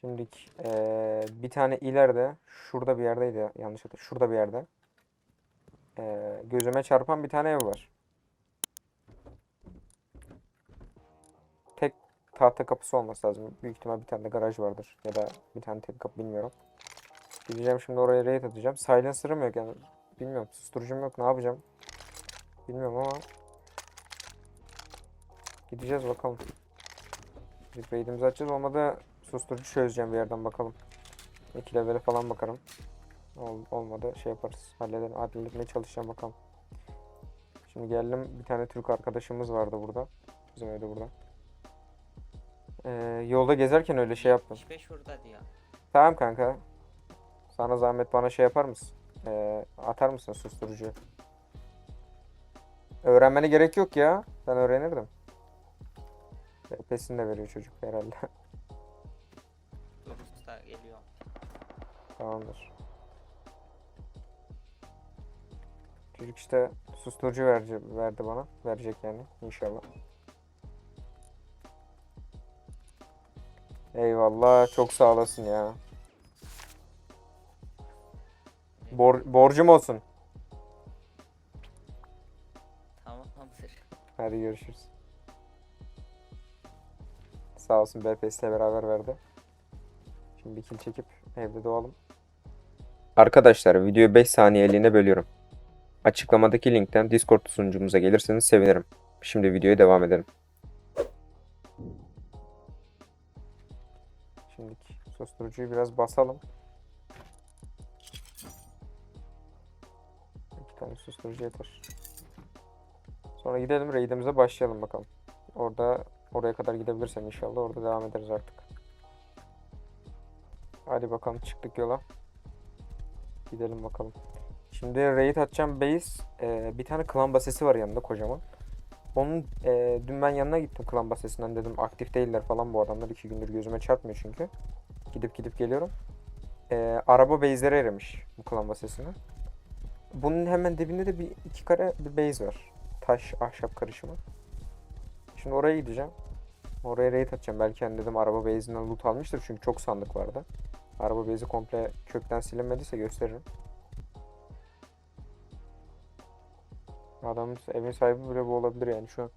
Şimdilik eee, bir tane ileride şurada bir yerdeydi ya, yanlış hatırlıyorum. Şurada bir yerde. Eee, gözüme çarpan bir tane ev var. Tek tahta kapısı olması lazım. Büyük ihtimal bir tane de garaj vardır. Ya da bir tane tek kapı bilmiyorum. Gideceğim şimdi oraya raid atacağım. Silencer'ım yok yani. Bilmiyorum. Susturucum yok. Ne yapacağım? Bilmiyorum ama. Gideceğiz bakalım. Raidimizi açacağız. Olmadı susturucu çözeceğim bir yerden bakalım. 2 level'e falan bakarım. Ol, olmadı şey yaparız. Halledelim. Halletmeye çalışacağım bakalım. Şimdi geldim. Bir tane Türk arkadaşımız vardı burada. Bizim evde burada. Ee, yolda gezerken öyle şey yaptım. 75 şurada diyor. Tamam kanka. Sana zahmet bana şey yapar mısın? Ee, atar mısın susturucu? Öğrenmene gerek yok ya. Ben öğrenirdim. Pesini de veriyor çocuk herhalde. Tamamdır. Çocuk işte susturucu verci, verdi bana. Verecek yani inşallah. Eyvallah çok sağ olasın ya. Bor borcum olsun. Tamamdır. Hadi görüşürüz. Sağ olsun BPS ile beraber verdi. Şimdi bir kill çekip evde doğalım. Arkadaşlar videoyu 5 saniyeliğine bölüyorum. Açıklamadaki linkten Discord sunucumuza gelirseniz sevinirim. Şimdi videoya devam edelim. Şimdi susturucuyu biraz basalım. İki tane susturucu yeter. Sonra gidelim raidimize başlayalım bakalım. Orada oraya kadar gidebilirsem inşallah orada devam ederiz artık. Hadi bakalım çıktık yola. Gidelim bakalım. Şimdi raid atacağım base. Ee, bir tane klan basesi var yanında kocaman. Onun e, dün ben yanına gittim klan basesinden dedim aktif değiller falan bu adamlar iki gündür gözüme çarpmıyor çünkü. Gidip gidip geliyorum. Ee, araba base'lere erimiş bu klan basesine. Bunun hemen dibinde de bir iki kare bir base var taş ahşap karışımı. Şimdi oraya gideceğim. Oraya raid atacağım. Belki hani dedim araba base'inden loot almıştır çünkü çok sandık vardı. Araba base'i komple kökten silinmediyse gösteririm. Adam evin sahibi bile bu olabilir yani şu an.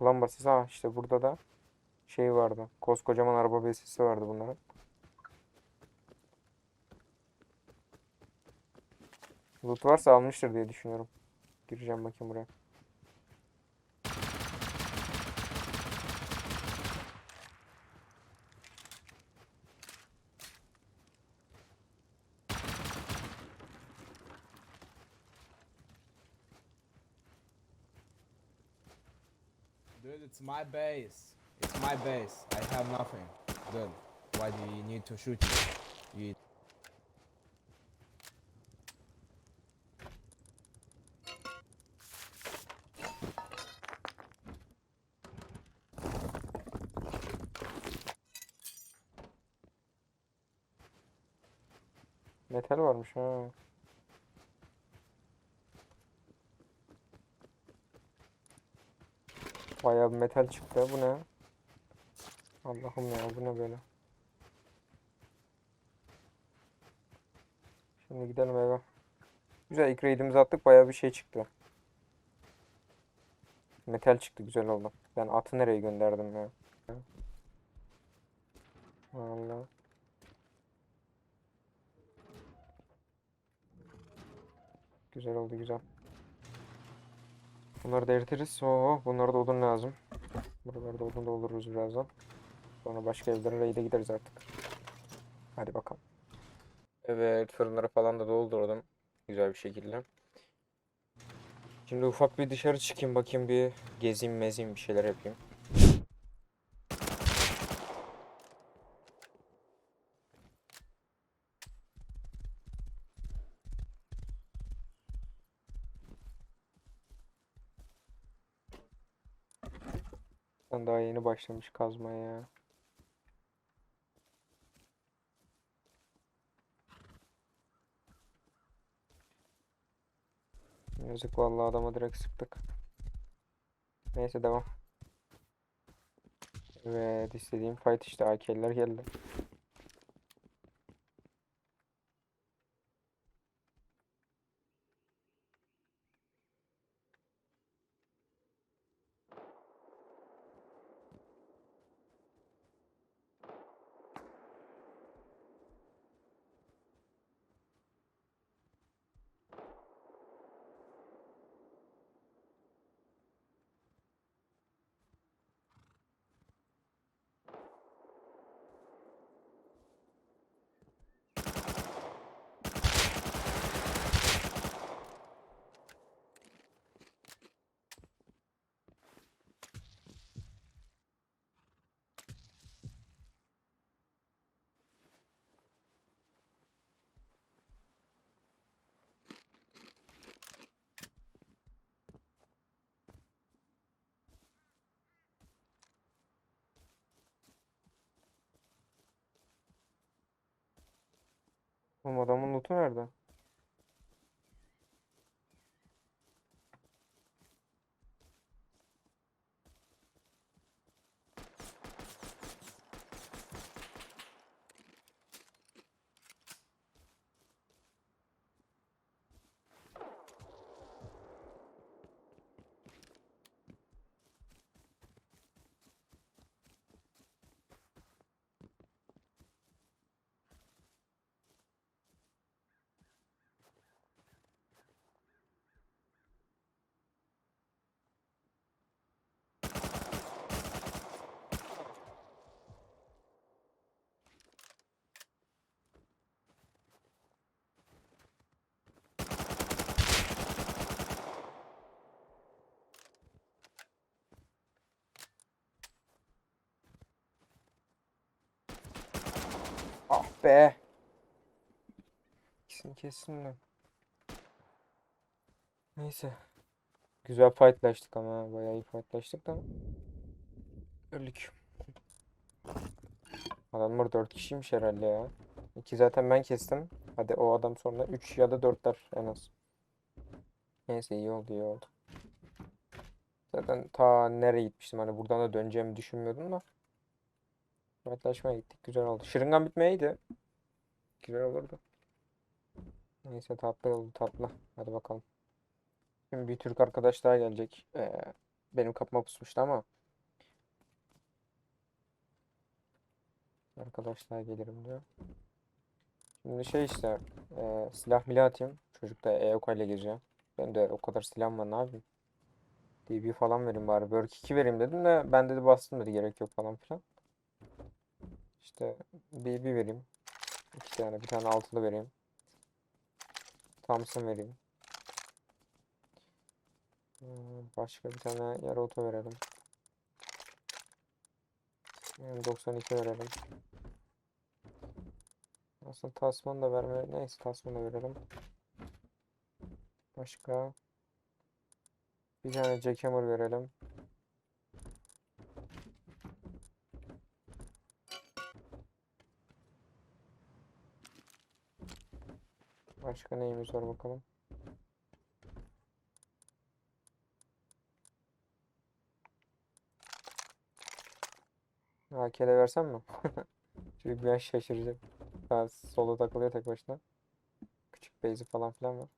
Kullan basisi ha işte burada da şey vardı. Koskocaman araba basisi vardı bunların. Loot varsa almıştır diye düşünüyorum. Gireceğim bakayım buraya. It's my base. It's my base. I have nothing. Dude, why do you need to shoot me? You Metal varmış ha. Bayağı bir metal çıktı. Bu ne? Allah'ım ya bu ne böyle? Şimdi gidelim eve. Güzel ilk raidimizi attık. Bayağı bir şey çıktı. Metal çıktı. Güzel oldu. Ben atı nereye gönderdim ya? Vallahi. Güzel oldu güzel. Bunları da eritiriz. Oo, bunlara da odun lazım. Buralarda odun doldururuz birazdan. Sonra başka evlere raid'e gideriz artık. Hadi bakalım. Evet fırınları falan da doldurdum. Güzel bir şekilde. Şimdi ufak bir dışarı çıkayım bakayım bir gezeyim mezeyim bir şeyler yapayım. Ben daha yeni başlamış kazmaya ya. Yazık vallahi adama direkt sıktık. Neyse devam. Evet istediğim fight işte AK'liler geldi. Oğlum adamın lootu nerede? Ah be. İkisini kessin de. Neyse. Güzel fightlaştık ama bayağı iyi fightlaştık da. Öldük. Adamlar 4 kişiymiş herhalde ya. 2 zaten ben kestim. Hadi o adam sonra 3 ya da 4'ler en az. Neyse iyi oldu iyi oldu. Zaten ta nereye gitmiştim hani buradan da döneceğimi düşünmüyordum da. Fightlaşmaya gittik güzel oldu. Şırıngan bitmeyeydi. Güzel olurdu. Neyse tatlı oldu tatlı. Hadi bakalım. Şimdi bir Türk arkadaş daha gelecek. Ee, benim kapıma pusmuştu ama. Arkadaş daha gelirim diyor. Şimdi şey işte e, silah milah atayım. Çocuk da EOK ile gireceğim. Ben de o kadar silahım var ne yapayım. DB falan vereyim bari. Berk 2 vereyim dedim de ben dedi bastım dedi gerek yok falan filan. İşte DB vereyim. İki tane bir tane altılı vereyim. Thompson vereyim. Hmm, Başka bir tane yarı oto verelim. Yani 92 verelim. Aslında tasman da verme. Neyse tasman da verelim. Başka. Bir tane jackhammer verelim. Başka neyimiz var bakalım. AK'de versem mi? Çocuk biraz şaşıracak. Daha solo takılıyor tek başına. Küçük base'i falan filan var.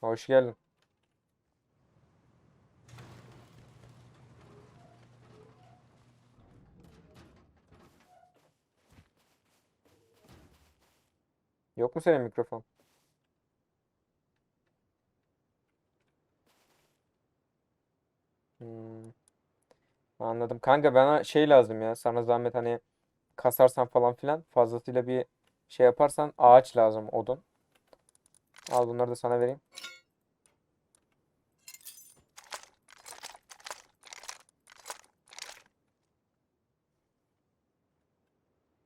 Hoş geldin. Mu senin mikrofon? Hmm. Anladım. Kanka bana şey lazım ya. Sana zahmet hani kasarsan falan filan fazlasıyla bir şey yaparsan ağaç lazım odun. Al bunları da sana vereyim.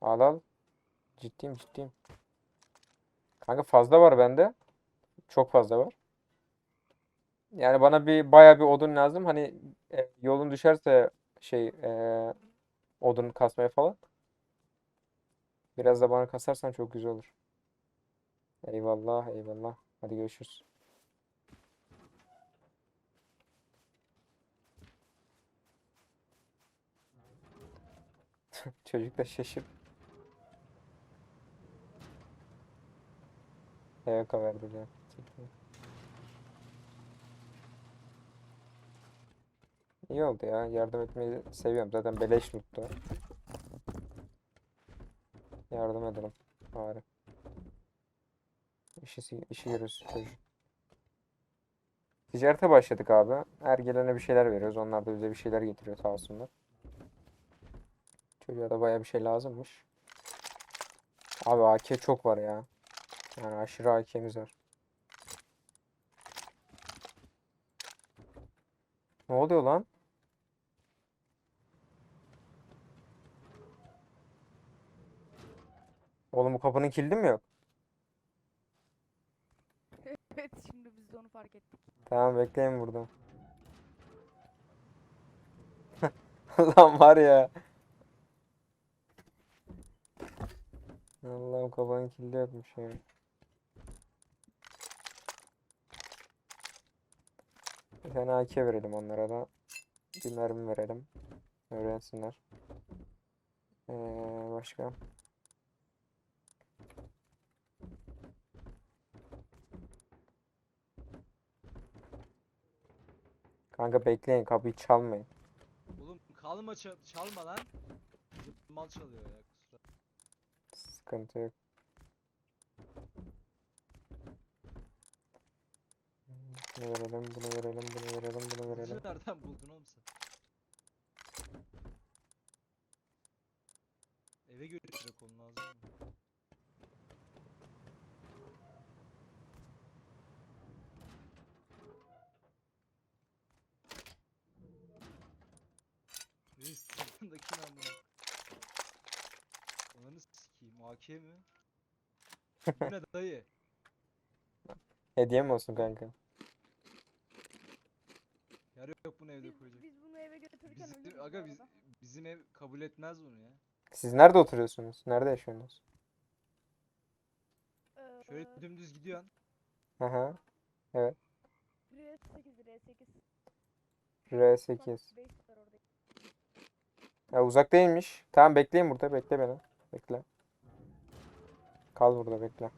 Al al. Ciddiyim ciddiyim. Kanka fazla var bende. Çok fazla var. Yani bana bir bayağı bir odun lazım. Hani e, yolun düşerse şey e, odun kasmaya falan. Biraz da bana kasarsan çok güzel olur. Eyvallah, eyvallah. Hadi görüşürüz. Çocuk da şaşır. Evet verdi ya. İyi oldu ya. Yardım etmeyi seviyorum. Zaten beleş loot'tu. Yardım edelim. Bari. İşi, işi çocuk. Ticarete başladık abi. Her gelene bir şeyler veriyoruz. Onlar da bize bir şeyler getiriyor sağ olsunlar. Çocuğa da bayağı bir şey lazımmış. Abi AK çok var ya. Yani aşırı AK'miz var. Ne oluyor lan? Oğlum bu kapının kilidi mi yok? Evet şimdi biz de onu fark ettik. Tamam bekleyin burada. Lan var ya. Allah'ım kapının kilidi yokmuş ya. Bir tane AK verelim onlara da. Bir mermi verelim. Öğrensinler. Ee, başka? Kanka bekleyin kapıyı çalmayın. Oğlum kalma ça- çalma lan. Mal çalıyor ya kusura. Sıkıntı yok. Bunu verelim, bunu verelim, bunu verelim, bunu verelim. Nereden buldun oğlum sen? Eve götürecek olun lazım mı? Reis sırtındaki ne amına? Ananı sikeyim AK mi? Bu ne dayı? Hediye mi olsun kanka? Yer yok bunu evde Biz, koyacak. biz bunu eve götürürken Bizim, bu aga biz, bizim ev kabul etmez bunu ya. Siz nerede oturuyorsunuz? Nerede yaşıyorsunuz? Ee, Şöyle dümdüz gidiyorsun. Aha. R8 R8. R8. Base var orada. Ya uzak değilmiş. Tamam bekleyin burada. Bekle beni. Bekle. Kal burada bekle.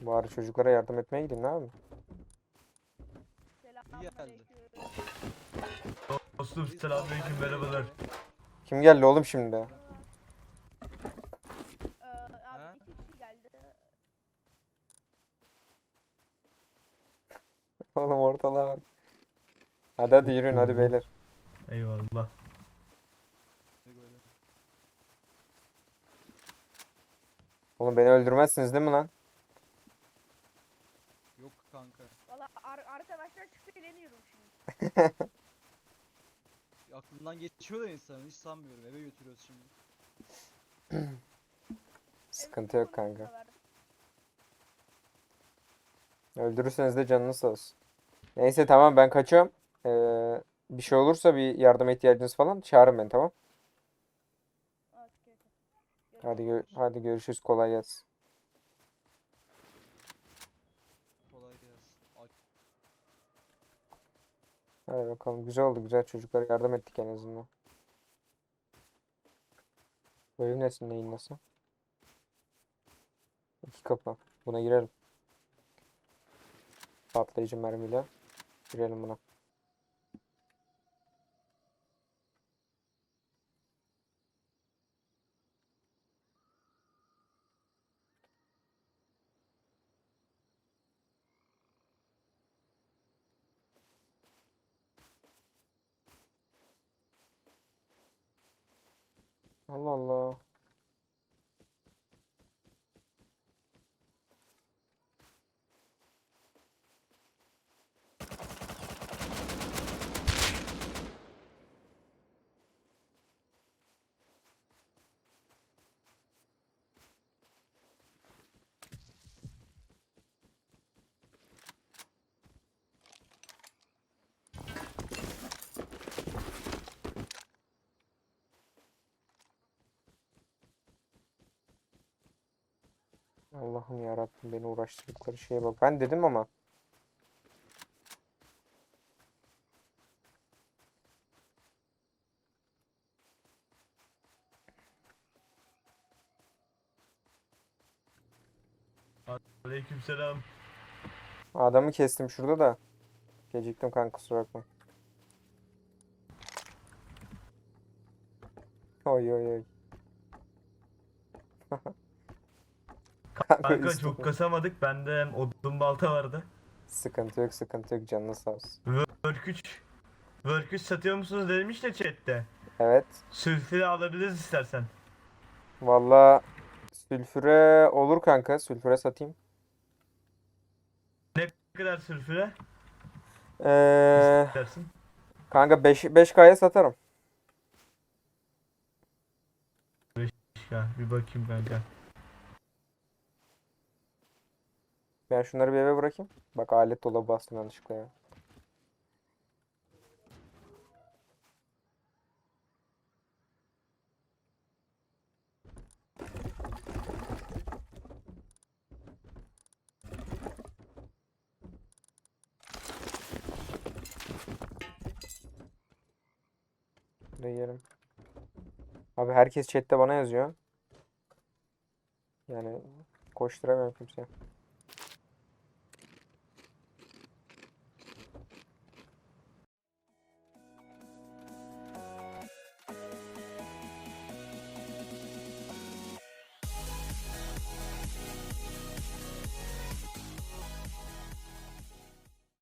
Bari çocuklara yardım etmeye gideyim ne abi? Selamünaleyküm. Dostum selamünaleyküm merhabalar. Kim geldi oğlum şimdi? Ee, Ha? abi iki kişi geldi. Oğlum ortalığa bak. Hadi hadi yürüyün hadi beyler. Eyvallah. Oğlum beni öldürmezsiniz değil mi lan? Yok kanka. Valla ar arkadaşlar şüpheleniyorum şimdi. Aklından geçiyor da insanın hiç sanmıyorum. Eve götürüyoruz şimdi. Sıkıntı yok kanka. Öldürürseniz de canınız sağ olsun. Neyse tamam ben kaçıyorum. Ee, bir şey olursa bir yardıma ihtiyacınız falan çağırın beni tamam. Hadi gö hadi görüşürüz kolay gelsin. Kolay gelsin. Ay, Hadi bakalım güzel oldu güzel çocuklara yardım ettik en azından. Evin nesin neyin nasıl? İki kapı. Buna girelim. Patlayıcı mermiyle. Girelim buna. 好冷了。Allah'ım ya Rabbim beni uğraştırdıkları şeye bak. Ben dedim ama. Aleykümselam. Adamı kestim şurada da. Geciktim kanka kusura bakma. Oy oy oy. Kanka çok kasamadık. Bende hem odun balta vardı. Sıkıntı yok sıkıntı yok canını sağ olsun. Work 3. Work 3 satıyor musunuz demiş de chatte. Evet. Sülfürü alabiliriz istersen. Valla sülfüre olur kanka. Sülfüre satayım. Ne kadar sülfüre Ee, istersin? kanka 5 5K'ya satarım. Ya, bir bakayım kanka. Ben şunları bir eve bırakayım. Bak alet dolabı bastım yanlışlıkla ya. Şurada yiyelim. Abi herkes chatte bana yazıyor. Yani koşturamıyorum kimseye.